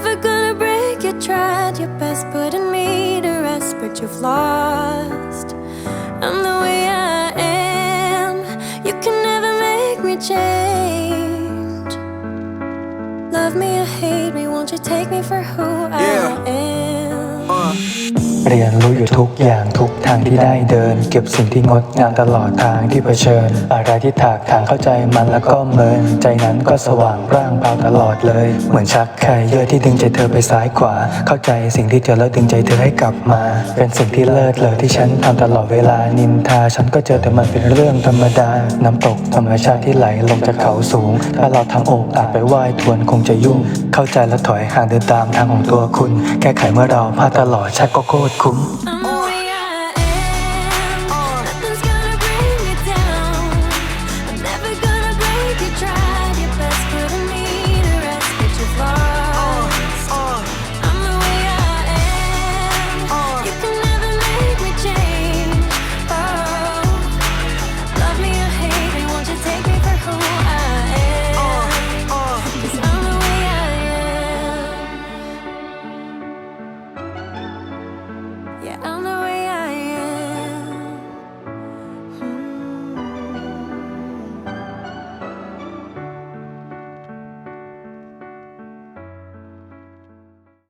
Never gonna break, you tried your best putting me to rest, but you've lost. I'm the way I am, you can never make me change. Love me or hate me, won't you take me for who เรียนรู้อยู่ทุกอย่างทุกทางที่ได้เดิน เก็บสิ่งที่งดงามตลอดทางที่เผชิญ อะไรที่ถากทางเข้าใจมันแล้วก็เมิน ใจนั้นก็สว่างร่างเบาตลอดเลย เหมือนชักใครเยอะที่ดึงใจเธอไปซ้ายขวา เข้าใจสิ่งที่เจอแล้วดึงใจเธอให้กลับมา เป็นสิ่งที่เลิศเลยที่ฉันทำตลอดเวลานินทา ฉันก็เจอแต่มันเป็นเรื่องธรรมดา น้ำตกธรรมชาติที่ไหลลงจากเขาสูง ถ้าเราทำโอกอาจไปว่ายทวนคงจะยุ่ง เข้าใจแล้วถอยห่างเดินตามทางของตัวคุณ แก้ไขเมื่อเราพลาดตลอดชักก็โคตรคุ้ม I'm I know